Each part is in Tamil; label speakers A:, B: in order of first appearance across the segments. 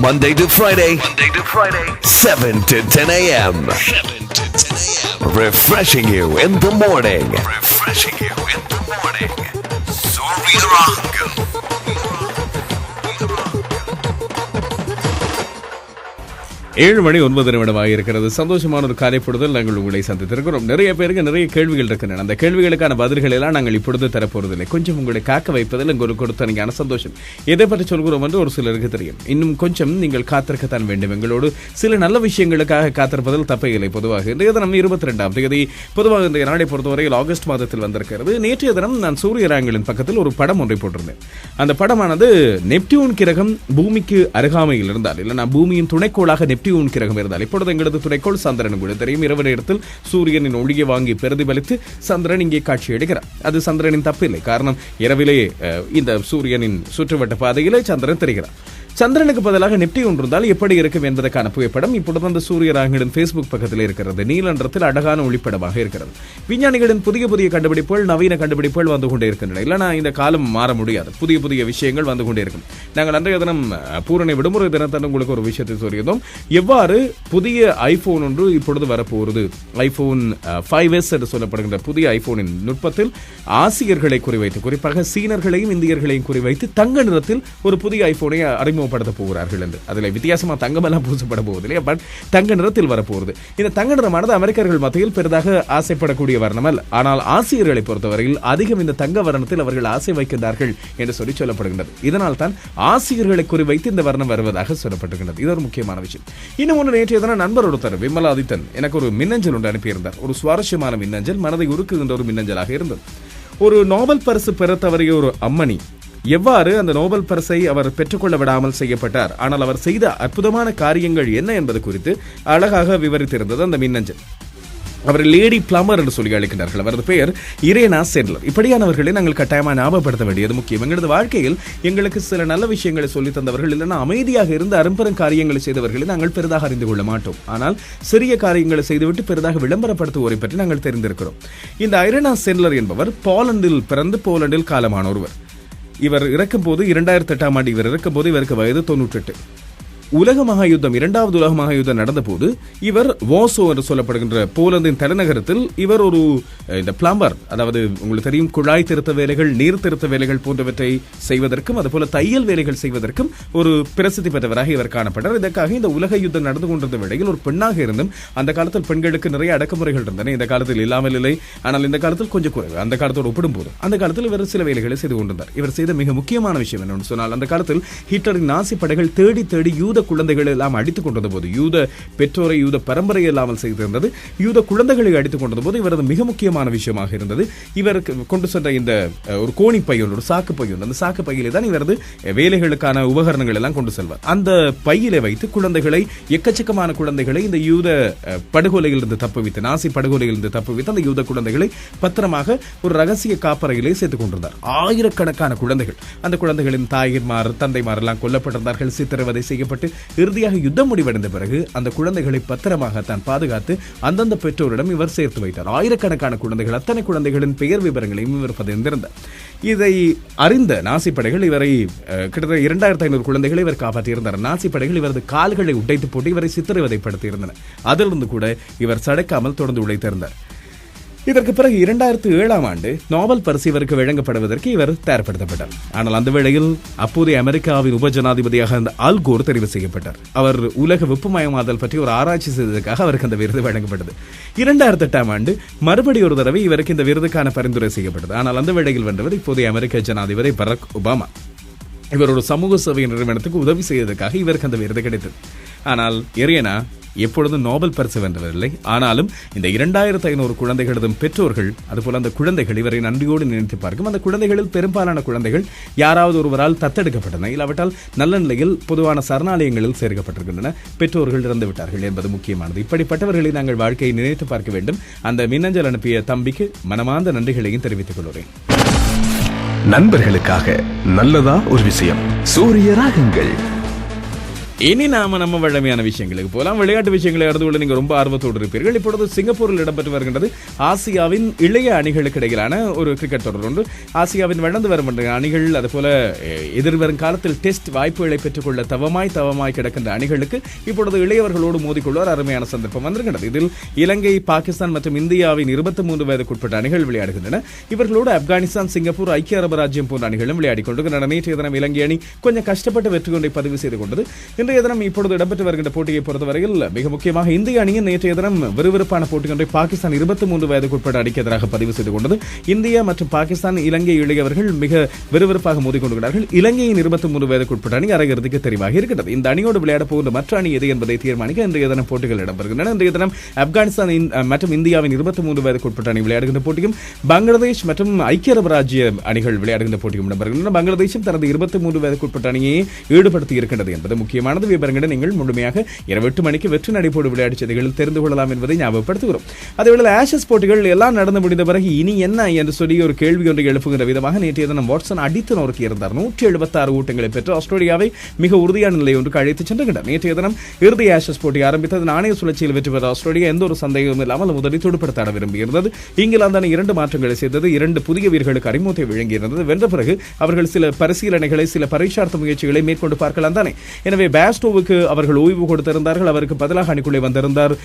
A: Monday to Friday. Monday to Friday. 7 to 10 a.m. 7 to 10 a.m. Refreshing you in the morning. Refreshing you in the morning. Surya Rangam.
B: ஏழு மணி ஒன்பது நிமிடமாக இருக்கிறது சந்தோஷமான ஒரு காலை பொழுதில் நாங்கள் உங்களை சந்தித்திருக்கிறோம். நிறைய பேருக்கு நிறைய கேள்விகள் இருக்கின்றன. அந்த கேள்விகளுக்கான பதில்களை எல்லாம் நாங்கள் இப்பொழுது தரப்போறதில்லை. கொஞ்சம் உங்களை காக்க வைப்பதில் உங்களுக்கு கொடுத்தனைக்கான சந்தோஷம். எதை பற்றி சொல்கிறோம் என்று ஒரு சிலருக்கு தெரியும். இன்னும் கொஞ்சம் நீங்கள் காத்திருக்கத்தான் வேண்டும். எங்களோடு சில நல்ல விஷயங்களுக்காக காத்திருப்பதில் தப்பே இல்லை. பொதுவாக இன்றைய தினம் இருபத்தி ரெண்டாம் தேதி பொதுவாக இந்த நாளை பொறுத்தவரையில் ஆகஸ்ட் மாதத்தில் வந்திருக்கிறது. நேற்றைய தினம் நான் சூரியராங்கலின் பக்கத்தில் ஒரு படம் ஒன்றை போட்டிருந்தேன். அந்த படமானது நெப்டியூன் கிரகம் பூமிக்கு அருகாமையில் இருந்தால் இல்லைனா பூமியின் துணைக்கோளாக நெப்டியூன் கிரகம் இருந்தால். இப்பொழுது எங்களது துணைக்கோள் சந்திரன் கூட தெரியும். இரவு நேரத்தில் சூரியனின் ஒளியை வாங்கி பிரதிபலித்து சந்திரன் இங்கே காட்சி எடுக்கிறார் அது சந்திரனின் தப்பில்லை. காரணம் இரவிலே இந்த சூரியனின் சுற்றுவட்ட பாதையிலே சந்திரன் தெரிகிறார். சந்திரனுக்கு பதிலாக நெப்டியூன் இருந்தால் எப்படி இருக்கும் என்பதற்கான புகைப்படம் இப்பொழுது அந்த சூரிய ராகங்களின் ஃபேஸ்புக் பக்கத்தில் இருக்கிறது. நீலன்றத்தில் அழகான ஒளிப்படமாக இருக்கிறது. விஞ்ஞானிகளின் புதிய புதிய கண்டுபிடிப்புகள் நவீன கண்டுபிடிப்புகள் வந்து கொண்டே இருக்கின்றன இல்லைனா இந்த காலம் மாற முடியாது. புதிய புதிய விஷயங்கள் வந்து கொண்டே இருக்கும் நாங்கள் அன்றைய தினம் பூரணி விடுமுறை தினத்தன் உங்களுக்கு ஒரு விஷயத்தை சொல்லியிருந்தோம். எவ்வாறு புதிய ஐபோன் ஒன்று இப்பொழுது வரப்போகிறது? ஐபோன் ஃபைவ் எஸ் என்று சொல்லப்படுகின்ற புதிய ஐபோனின் நுட்பத்தில் ஆசியர்களை குறிவைத்து குறிப்பாக சீனர்களையும் இந்தியர்களையும் குறிவைத்து தங்க நிறத்தில் ஒரு புதிய ஐபோனை அறிமுக அறிமுகப்படுத்த போகிறார்கள் என்று. அதில் வித்தியாசமா தங்கமெல்லாம் பூசப்பட போவது இல்லையா பட் தங்க நிறத்தில் வரப்போகிறது. இந்த தங்க நிறமானது அமெரிக்கர்கள் மத்தியில் பெரிதாக ஆசைப்படக்கூடிய வர்ணம் அல்ல. ஆனால் ஆசிரியர்களை பொறுத்தவரையில் அதிகம் இந்த தங்க வர்ணத்தில் அவர்கள் ஆசை வைக்கின்றார்கள் என்று சொல்லி சொல்லப்படுகின்றது. இதனால் தான் ஆசிரியர்களை குறிவைத்து இந்த வர்ணம் வருவதாக சொல்லப்பட்டிருக்கிறது இது ஒரு முக்கியமான விஷயம். இன்னும் ஒன்று நேற்றைய தினம் நண்பர் ஒருத்தர் விமலாதித்தன் எனக்கு ஒரு மின்னஞ்சல் ஒன்று அனுப்பியிருந்தார். ஒரு சுவாரஸ்யமான மின்னஞ்சல் மனதை உருக்குகின்ற ஒரு மின்னஞ்சலாக இருந்தது. ஒரு நோபல் பரிசு பெற தவறிய ஒரு அம்மணி எவ்வாறு அந்த நோபல் பரிசை அவர் பெற்றுக்கொள்ள விடாமல் செய்யப்பட்டார்? ஆனால் அவர் செய்த அற்புதமான காரியங்கள் என்ன என்பது குறித்து அழகாக விவரித்திருந்தது அந்த மின்னஞ்சல். அவர் லேடி பிளமர் என்று சொல்லி அழைக்கிறார்கள் அவரது பெயர் இரேனா சென்லர் இப்படியானவர்களை நாங்கள் கட்டாயமாக ஞாபகப்படுத்த வேண்டியது முக்கியம். எங்களது வாழ்க்கையில் எங்களுக்கு சில நல்ல விஷயங்களை சொல்லித் தந்தவர்கள் இல்லைன்னா அமைதியாக இருந்து அரும்பெரும் காரியங்களை செய்தவர்களை நாங்கள் பெரிதாக அறிந்து கொள்ள மாட்டோம். ஆனால் சிறிய காரியங்களை செய்துவிட்டு பெரிதாக விளம்பரப்படுத்துவோரை பற்றி நாங்கள் தெரிந்திருக்கிறோம். இந்த ஐரனா சென்லர் என்பவர் போலந்தில் பிறந்து போலண்டில் காலமான ஒருவர் இவர் இறக்கும் போது இரண்டாயிரத்தி எட்டாம் ஆண்டு இவர் இறக்கும் போது இவருக்கு வயது தொன்னூற்றெட்டு உலக மகாயுத்தம் இரண்டாவது உலக மகாயுத்தம் நடந்தபோது இவர் வாசோ என்று சொல்லப்படுகின்ற போலந்தின் தலைநகரத்தில் இவர் ஒரு இந்த பிளம்பர் அதாவது உங்களுக்கு தெரியும் குழாய் திருத்த வேலைகள் நீர் திருத்த வேலைகள் போன்றவற்றை செய்வதற்கும் அதுபோல தையல் வேலைகள் செய்வதற்கும் ஒரு பிரசித்தி பெற்றவராக இவர் காணப்பட்டார் இதற்காக இந்த உலக யுத்தம் நடந்து கொண்டிருந்த வேளையில் ஒரு பெண்ணாக இருந்தும் அந்த காலத்தில் பெண்களுக்கு நிறைய அடக்குமுறைகள் இருந்தன. இந்த காலத்தில் இல்லாமல் இல்லை ஆனால் இந்த காலத்தில் கொஞ்சம் குறைவு. அந்த காலத்தோடு ஒப்பிடும்போது அந்த காலத்தில் இவர் சில வேலைகளை செய்து கொண்டிருந்தார். இவர் செய்த மிக முக்கியமான விஷயம் என்னன்னு சொன்னால் அந்த காலத்தில் ஹிட்லரின் நாசி படைகள் தேடி தேடி யூத குழந்தைகள் எல்லாம் அடித்துக் கொண்டிருந்த போது யூத பெற்றோரை யூத பரம்பரை இல்லாமல் செய்திருந்தது. யூத குழந்தைகளை அடித்துக் கொண்டிருந்த போது இவரது மிக முக்கியமான விஷயமாக இருந்தது. இவர் கொண்டு சென்ற இந்த ஒரு கோணி பையன் ஒரு சாக்கு பையன் அந்த சாக்கு பையிலே தான் இவரது வேலைகளுக்கான உபகரணங்கள் எல்லாம் கொண்டு செல்வார். அந்த பையிலே வைத்து குழந்தைகளை எக்கச்சக்கமான குழந்தைகளை இந்த யூத படுகொலையிலிருந்து தப்புவித்து நாசி படுகொலையிலிருந்து தப்புவித்து அந்த யூத குழந்தைகளை பத்திரமாக ஒரு ரகசிய காப்பறையிலே சேர்த்துக் கொண்டிருந்தார். ஆயிரக்கணக்கான குழந்தைகள். அந்த குழந்தைகளின் தாயின்மார் தந்தைமார் எல்லாம் கொல்லப்பட்டிருந்தார்கள். சித்திரவதை செய்யப்பட்டு இறுதியாக யுத்தம் முடிவடைந்த பிறகு அந்த குழந்தைகளை பத்திரமாக தான் பாதுகாத்து அந்தந்த பெற்றோரிடம் இவர் சேர்த்து வைத்தார். ஆயிரக்கணக்கான குழந்தைகள் அத்தனை குழந்தைகளின் பெயர் விவரங்களையும் இவர் பதிந்திருந்தார். இதை அறிந்த நாசி படைகள் இவரை கிட்டத்தட்ட இரண்டாயிரத்தி ஐநூறு குழந்தைகளை இவர் காப்பாற்றியிருந்தார். நாசி படைகள் இவரது கால்களை உடைத்து போட்டு இவரை சித்திரவதைப்படுத்தியிருந்தனர். அதிலிருந்து கூட இவர் சடைக்காமல் தொடர்ந்து உழைத்திருந்தார். இதற்கு பிறகு இரண்டாயிரத்து ஏழாம் ஆண்டு நோபல் பரிசு இவருக்கு வழங்கப்படுவதற்கு இவர் தயார்படுத்தப்பட்டார். ஆனால் அந்த வேளையில் அப்போதைய அமெரிக்காவின் உப ஜனாதிபதியாக ஆல்கோர் தெரிவு செய்யப்பட்டார். அவர் உலக வெப்பமயமாதல் பற்றி ஒரு ஆராய்ச்சி செய்ததற்காக அவருக்கு அந்த விருது வழங்கப்பட்டது. இரண்டாயிரத்தி எட்டாம் ஆண்டு மறுபடி ஒரு தடவை இவருக்கு இந்த விருதுக்கான பரிந்துரை செய்யப்பட்டது. ஆனால் அந்த வேளையில் வென்றவர் இப்போதைய அமெரிக்க ஜனாதிபதி பராக் ஒபாமா. இவர் ஒரு சமூக சேவை நிறுவனத்துக்கு உதவி செய்ததற்காக இவருக்கு அந்த விருது கிடைத்தது. ஆனால் எரியனா எப்பொழுதும் நோபல் பரிசு வென்றவரில்லை. ஆனாலும் இந்த இரண்டாயிரத்து ஐநூறு குழந்தைகளதும் பெற்றோர்கள் அதுபோல் அந்த குழந்தைகள் இவரை நன்றியோடு நினைத்து பார்க்கும். அந்த குழந்தைகளில் பெரும்பாலான குழந்தைகள் யாராவது ஒருவரால் தத்தெடுக்கப்பட்டன. இல்லாவிட்டால் நல்ல நிலையில் பொதுவான சரணாலயங்களில் சேர்க்கப்பட்டிருக்கின்றன. பெற்றோர்கள் இறந்து விட்டார்கள் என்பது முக்கியமானது. இப்படிப்பட்டவர்களை நாங்கள் வாழ்க்கையை நினைத்து பார்க்க வேண்டும். அந்த மின்னஞ்சல் அனுப்பிய தம்பிக்கு மனமார்ந்த நன்றிகளையும் தெரிவித்துக் கொள்கிறேன்.
A: நண்பர்களுக்காக நல்லதா ஒரு விஷயம். சூரிய ராகங்கள்.
B: இனி நாம நம்ம வழமையான விஷயங்களுக்கு போகலாம் விளையாட்டு விஷயங்களை அறிந்து கொள்ள நீங்க ரொம்ப ஆர்வத்தோடு இருப்பீர்கள். இப்பொழுது சிங்கப்பூரில் இடம்பெற்று வருகின்றது ஆசியாவின் இளைய அணிகளுக்கு இடையிலான ஒரு கிரிக்கெட் தொடர் ஒன்று. ஆசியாவின் வளர்ந்து வரும் அணிகள் அதுபோல எதிர்வரும் காலத்தில் டெஸ்ட் வாய்ப்புகளை பெற்றுக்கொள்ள தவமாய் தவமாய் கிடக்கின்ற அணிகளுக்கு இப்பொழுது இளையவர்களோடு மோதிக்கொள்வார் அருமையான சந்தர்ப்பம் வந்திருக்கிறது இதில் இலங்கை பாகிஸ்தான் மற்றும் இந்தியாவின் இருபத்தி மூன்று வயதுக்குட்பட்ட அணிகள் விளையாடுகின்றன. இவர்களோடு ஆப்கானிஸ்தான் சிங்கப்பூர் ஐக்கிய அரபு ராஜ்யம் போன்ற அணிகளும் விளையாடிக் கொண்டிருக்கின்றன. நேற்றைய தினம் இலங்கை அணி கொஞ்சம் கஷ்டப்பட்டு வெற்றி கொண்டை பதிவு செய்து கொண்டது. இன்றைய தினம் இப்பொழுது இடம்பெற்று வருகின்ற போட்டியை பொறுத்தவரையில் மிக முக்கியமாக இந்திய அணியின் நேற்றைய தினம் விறுவிறுப்பான போட்டி ஒன்றை பாகிஸ்தான் இருபத்தி மூன்று வயதுக்குட்பட்ட அணிக்கு எதிராக பதிவு செய்து கொண்டது. இந்தியா மற்றும் பாகிஸ்தான் இலங்கை இளையவர்கள் மிக விறுவிறுப்பாக மோதிக்கொண்டிருக்கிறார்கள். இலங்கையின் இருபத்தி மூன்று வயதுக்குட்பட்ட அணி அரையிறுதிக்கு தெரிவாகி இருக்கிறது இந்த அணியோடு விளையாட போகின்ற மற்ற அணி எது என்பதை தீர்மானிக்க இன்றைய தினம் போட்டிகள் இடம்பெறுகின்றன. இன்றைய தினம் ஆப்கானிஸ்தான் மற்றும் இந்தியாவின் இருபத்தி மூன்று வயதுக்குட்பட்ட அணி விளையாடுகின்ற போட்டியும் பங்களாதேஷ் மற்றும் ஐக்கிய அரபு ராஜ்ய அணிகள் விளையாடுகின்ற போட்டியும் இடம்பெறுகின்றன. பங்களாதேஷும் தனது இருபத்தி மூன்று வயதுக்குட்பட்ட அணியை ஈடுபடுத்தி இருக்கின்றது என்பது முக்கியமான முக்கியமானது விவரங்களை நீங்கள் முழுமையாக இரவு எட்டு மணிக்கு வெற்றி நடைபோடு விளையாட்டு செய்திகளில் தெரிந்து கொள்ளலாம் என்பதை ஞாபகப்படுத்துகிறோம். அதேவேளை ஆஷஸ் போட்டிகள் எல்லாம் நடந்து முடிந்த பிறகு இனி என்ன என்று சொல்லி ஒரு கேள்வி ஒன்று எழுப்புகின்ற விதமாக நேற்றைய தினம் வாட்சன் அடித்து நோக்கி இருந்தார். நூற்றி எழுபத்தி ஆறு ஊட்டங்களை பெற்று ஆஸ்திரேலியாவை மிக உறுதியான நிலை ஒன்று அழைத்து சென்றுகின்றார். நேற்றைய தினம் இறுதி ஆஷஸ் போட்டி ஆரம்பித்தது. நாணய சுழற்சியில் வெற்றி பெற்ற ஆஸ்திரேலியா எந்த ஒரு சந்தேகமும் இல்லாமல் முதலில் துடுப்படுத்த விரும்பியிருந்தது இங்கிலாந்து அணி இரண்டு மாற்றங்களை செய்தது இரண்டு புதிய வீரர்களுக்கு அறிமுகத்தை வழங்கியிருந்தது. வென்ற பிறகு அவர்கள் சில பரிசீலனைகளை சில பரீட்சார்த்த முயற்சிகளை மேற்கொண்டு பார்க்கலாம் தானே. எனவே பேஸ்டோவுக்கு அவர்கள் ஓய்வு கொடுத்திருந்தார்கள். அவருக்கு பதிலாக அணிக்குள்ளே வந்திருந்தார்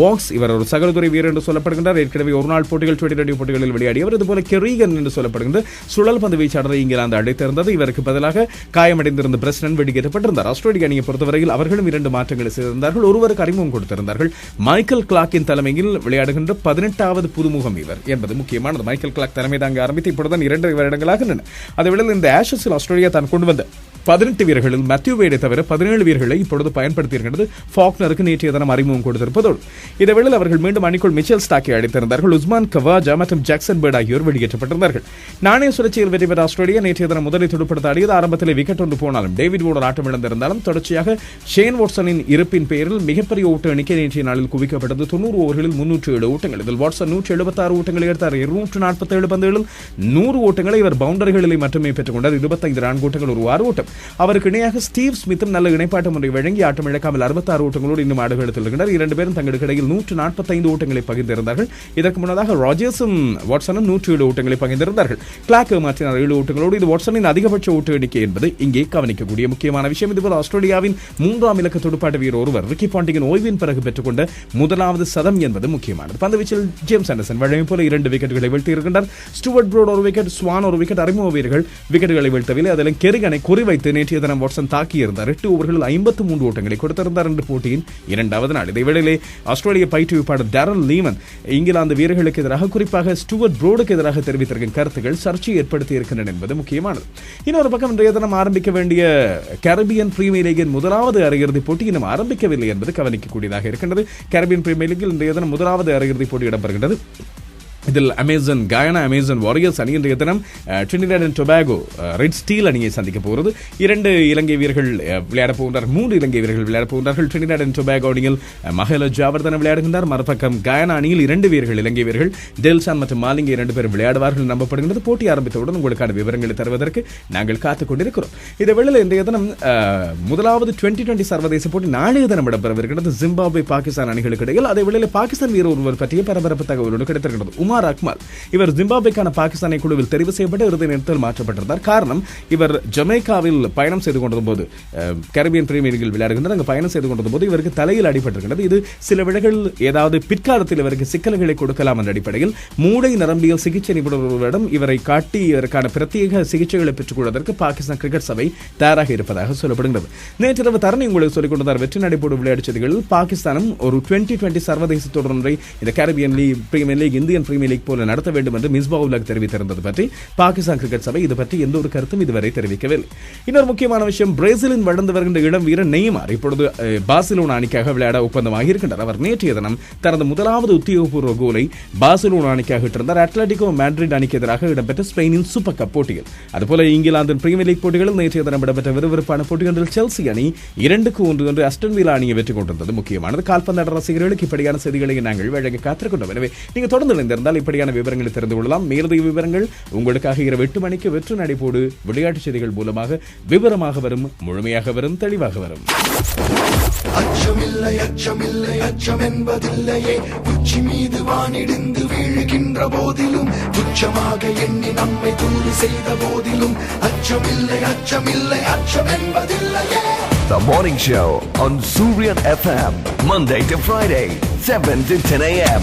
B: வாக்ஸ். இவர் ஒரு சகலதுறை வீரர் என்று சொல்லப்படுகின்றார். ஏற்கனவே ஒரு நாள் போட்டிகள் டுவெண்டி டுவெண்டி போட்டிகளில் விளையாடியவர் இதுபோல கெரீகன் என்று சொல்லப்படுகின்ற சுழல் பந்து வீச்சாளரை இங்கிலாந்து அழைத்திருந்தது இவருக்கு பதிலாக காயமடைந்திருந்த பிரசிடன்ட் வெடிக்கப்பட்டிருந்தார் ஆஸ்திரேலிய அணியை பொறுத்தவரையில் அவர்களும் இரண்டு மாற்றங்களை செய்திருந்தார்கள். ஒருவருக்கு அறிமுகம் கொடுத்திருந்தார்கள். மைக்கேல் கிளாக்கின் தலைமையில் விளையாடுகின்ற பதினெட்டாவது புதுமுகம் இவர் என்பது முக்கியமானது. மைக்கேல் கிளாக் தலைமை தாங்க ஆரம்பித்து இப்பொழுதுதான் இரண்டு வருடங்களாகின்றன அதை விட இந்த ஆஷஸில் ஆஸ்திரேலியா தான் கொண்டு வந்த பதினெட்டு வீரர்களில் மேத்யூ வேடை தவிர பதினேழு வீரர்களை இப்பொழுது பயன்படுத்தியிருக்கிறது. ஃபாக்னருக்கு நேற்றைய தினம் அறிமுகம் கொடுத்திருப்பதோடு. இதேவேளையில் அவர்கள் மீண்டும் அணிக்குள் மிச்சல் ஸ்டாக்கை அழைத்திருந்தார்கள். உஸ்மான் கவாஜா மற்றும் ஜாக்சன் பேர்ட் ஆகியோர் வெளியேற்றப்பட்டிருந்தார்கள். நாணய சுழற்சியில் வெற்றி பெற்ற ஆஸ்திரேலியா நேற்றைய தினம் முதலில் துடுப்படுத்த ஆடியது ஆரம்பத்தில் விக்கெட் ஒன்று போனாலும் டேவிட் வோடர் ஆட்டம் இழந்திருந்தாலும் தொடர்ச்சியாக ஷேன் வாட்சனின் இருப்பின் பெயரில் மிகப்பெரிய ஓட்ட எண்ணிக்கை நேற்றைய நாளில் குவிக்கப்பட்டது. தொண்ணூறு ஓவர்களில் முன்னூற்றி ஏழு ஓட்டங்கள். இதில் வாட்சன் நூற்றி எழுபத்தாறு ஓட்டங்களை எடுத்தார். இருநூற்று நாற்பத்தேழு பந்துகளில் நூறு ஓட்டங்களை இவர் பவுண்டரிகளில் மட்டுமே பெற்றுக் கொண்டார். இருபத்தைந்து ரன் ஓட்டங்கள் ஒரு ஆறு ஓட்டம். அவருக்கு இணையாக ஸ்டீவ் ஸ்மித்தும் நல்ல இணைப்பாட்டம் ஒன்றை வழங்கி ஆட்டம் இழக்காமல் அறுபத்தாறு ஓட்டங்களோடு இன்னும் ஆடுகள் இருக்கின்றனர் இரண்டு பேரும் தங்களுக்கு இடையில் நூற்று நாற்பத்தைந்து ஓட்டங்களை பகிர்ந்திருந்தார்கள். இதற்கு முன்னதாக ராஜர்ஸும் வாட்சனும் நூற்றி ஏழு ஓட்டங்களை பகிர்ந்திருந்தார்கள். கிளாக் மாற்றினார் ஏழு ஓட்டங்களோடு இது வாட்சனின் அதிகபட்ச ஓட்டு எண்ணிக்கை என்பது இங்கே கவனிக்கக்கூடிய முக்கியமான விஷயம். இதுபோல் ஆஸ்திரேலியாவின் மூன்றாம் இலக்க துடுப்பாட்ட வீரர் ஒருவர் ரிக்கி பாண்டிங்கின் ஓய்வின் பிறகு பெற்றுக்கொண்ட முதலாவது சதம் என்பது முக்கியமானது. பந்துவீச்சில் ஜேம்ஸ் ஆண்டர்சன் வழங்கி போல இரண்டு விக்கெட்டுகளை வீழ்த்தியிருக்கின்றார். ஸ்டுவர்ட் ப்ரோட் ஒரு விக்கெட் ஸ்வான் ஒரு விக்கெட் அறிமுக வீரர்கள் விக்கெட்டுகளை வீழ்த்தவில்லை. அதில் கெரிகனை குறிவைத்து நேற்றைய தினம் வாட்சன் தாக்கியிருந்தார். எட்டு ஓவர்களில் ஐம்பத்து மூன்று ஓட்டங்களை கொடுத்திருந்தார். என்று போட்டியின் இரண்டாவது நாள். இதைவேளையிலே ஆஸ்திரேலிய பயிற்றுவிப்பாளர் டேரல் லீமன் இங்கிலாந்து வீரர்களுக்கு எதிராக குறிப்பாக ஸ்டுவர்ட் ப்ரோடுக்கு எதிராக தெரிவித்திருக்கும் கருத்துக்கள் சர்ச்சையை ஏற்படுத்தி இருக்கின்றன என்பது முக்கியமானது. இன்னொரு பக்கம் இன்றைய தினம் ஆரம்பிக்க வேண்டிய கரபியன் பிரீமியர் லீகின் முதலாவது அரையிறுதிப் போட்டி இன்னும் ஆரம்பிக்கவில்லை என்பது கவனிக்கக்கூடியதாக இருக்கின்றது. கரபியன் பிரீமியர் லீகில் இன்றைய தினம் முதலாவது அரையிறுதிப் போட்டி இடம்பெறுகின்றது. இதில் அமேசான் கயானா அமேசன் வாரியர்ஸ் அணி இன்றைய தினம் Trinidad and Tobago Red Steel அணியை சந்திக்க போகிறது. இரண்டு இலங்கை வீரர்கள் விளையாடப் போகின்றார் மூன்று இலங்கை வீரர்கள் விளையாடப் போகின்றார்கள். ட்ரினிடாட் அண்ட் டொபாகோ அணியில் அஹ், மஹேல ஜாவர்தன விளையாடுகின்றார். மறுபக்கம் கயானா அணியில் இரண்டு வீரர்கள் இலங்கை வீரர்கள் டெல்சான் மற்றும் மாலிங்கி இரண்டு பேரும் விளையாடுவார்கள் நம்பப்படுகின்றது. போட்டி ஆரம்பித்தவுடன் உங்களுக்கான விவரங்களை தருவதற்கு நாங்கள் காத்துக் கொண்டிருக்கிறோம். இதை வெளியில் இன்றைய தினம் முதலாவது டுவெண்டி டுவெண்டி சர்வதேச போட்டி நாளைய தினம் இடம்பெறவிருக்கிறது ஜிம்பாப்வே பாகிஸ்தான் அணிகளுக்கு இடையில். அதே வேளையில் பாகிஸ்தான் வீரர் ஒருவர் பற்றிய பரபரப்பு தகவலோடு கிடைத்திருக்கிறது. உமார் அக்மல். இவர் ஜிம்பாப்வேக்கான பாகிஸ்தானை குழுவில் தெரிவு செய்யப்பட்டு இறுதி நேரத்தில் மாற்றப்பட்டிருந்தார். காரணம் இவர் ஜமேக்காவில் பயணம் செய்து கொண்டிருந்த போது கரீபியன் பிரீமியர் லீகில் விளையாடுகின்றார் அங்கு பயணம் செய்து கொண்டிருந்த போது இவருக்கு தலையில் அடிபட்டிருக்கிறது இது சில விடைகள் ஏதாவது பிற்காலத்தில் இவருக்கு சிக்கல்களை கொடுக்கலாம் என்ற அடிப்படையில் மூளை நரம்பியல் சிகிச்சை நிபுணர்களிடம் இவரை காட்டி இதற்கான பிரத்யேக சிகிச்சைகளை பெற்றுக் கொள்வதற்கு பாகிஸ்தான் கிரிக்கெட் சபை தயாராக இருப்பதாக சொல்லப்படுகிறது நேற்றிரவு தரணி உங்களுக்கு சொல்லிக் கொண்டிருந்தார். வெற்றி நடைபோடு விளையாட்டு செய்திகளில் பாகிஸ்தானும் ஒரு டுவெண்டி டுவெண்டி சர்வதேச தொடர்முறை இந்த Caribbean League Premier League Indian Premier League போல நடத்த வேண்டும் என்று மிஸ்பா உலக் தெரிவித்திருந்தது பற்றி பாகிஸ்தான் கிரிக்கெட் சபை இது பற்றி எந்த ஒரு கருத்தும் இதுவரை தெரிவிக்கவில்லை. இன்னொரு முக்கியமான விஷயம் பிரேசிலின் வளர்ந்து வருகின்ற இளம் வீரர் நெய்மார் இப்பொழுது பார்சிலோனா அணிக்காக விளையாட ஒப்பந்தமாக இருக்கின்றார் அவர் நேற்றைய தினம் தனது முதலாவது உத்தியோகபூர்வ கோலை பார்சிலோனா அணிக்காக இட்டிருந்தார். அட்லட்டிகோ மேட்ரிட் அணிக்கு எதிராக இடம்பெற்ற ஸ்பெயினின் சூப்பர் கப் போட்டியில். அதுபோல இங்கிலாந்தின் பிரீமியர் லீக் போட்டிகளில் நேற்றைய தினம் இடம்பெற்ற விறுவிறுப்பான போட்டிகளில் செல்சி அணி இரண்டுக்கு ஒன்று என்று அஸ்டன் வீலா அணியை வெற்றி கொண்டிருந்தது. முக்கியமானது கால்பந்தாட்ட ரசிகர்களுக்கு இப்படியான செய்திகளை நாங்கள் வழங்க காத்திருக்கின்றோம். எனவே நீங்க தொடர்ந்து இணைந்திருந்த இருந்தால் இப்படியான விவரங்களை தெரிந்து கொள்ளலாம் மேலதிக விவரங்கள் உங்களுக்காக இரவு எட்டு மணிக்கு வெற்று நடைபோடு விளையாட்டுச் செய்திகள் மூலமாக விவரமாக வரும் முழுமையாக வரும் தெளிவாக வரும்
C: அச்சமில்லை அச்சமில்லை அச்சம் என்பதில்லையே உச்சி மீது வானிடிந்து வீழுகின்ற போதிலும் துச்சமாக எண்ணி நம்மை தூது செய்த போதிலும் அச்சமில்லை அச்சமில்லை அச்சம் என்பதில்லையே
A: The Morning Show on Surian FM. Monday to Friday, 7 to 10 a.m.